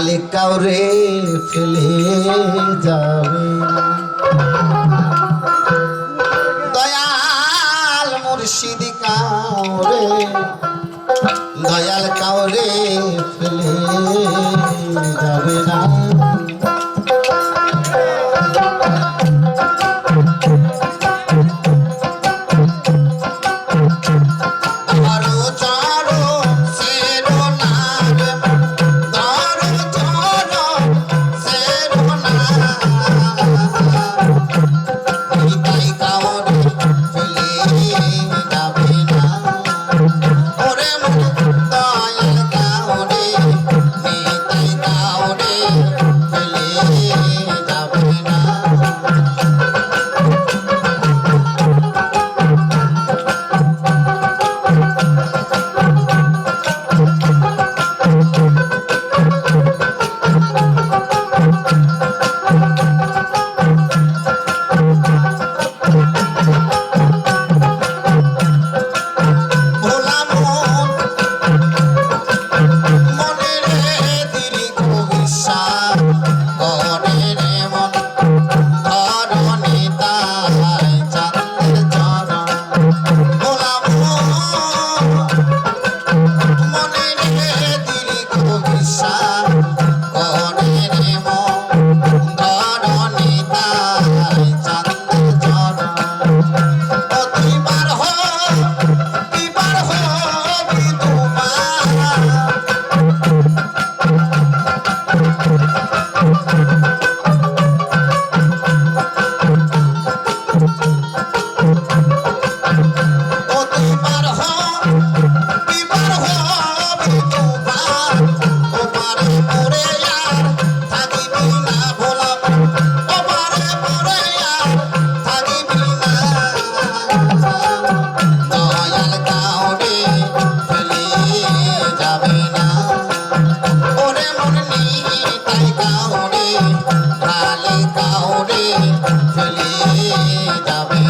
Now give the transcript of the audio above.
কালে কাউরে ফেলে যাবে। দয়াল মুর্শিদি কাউরে काउरी चली जावे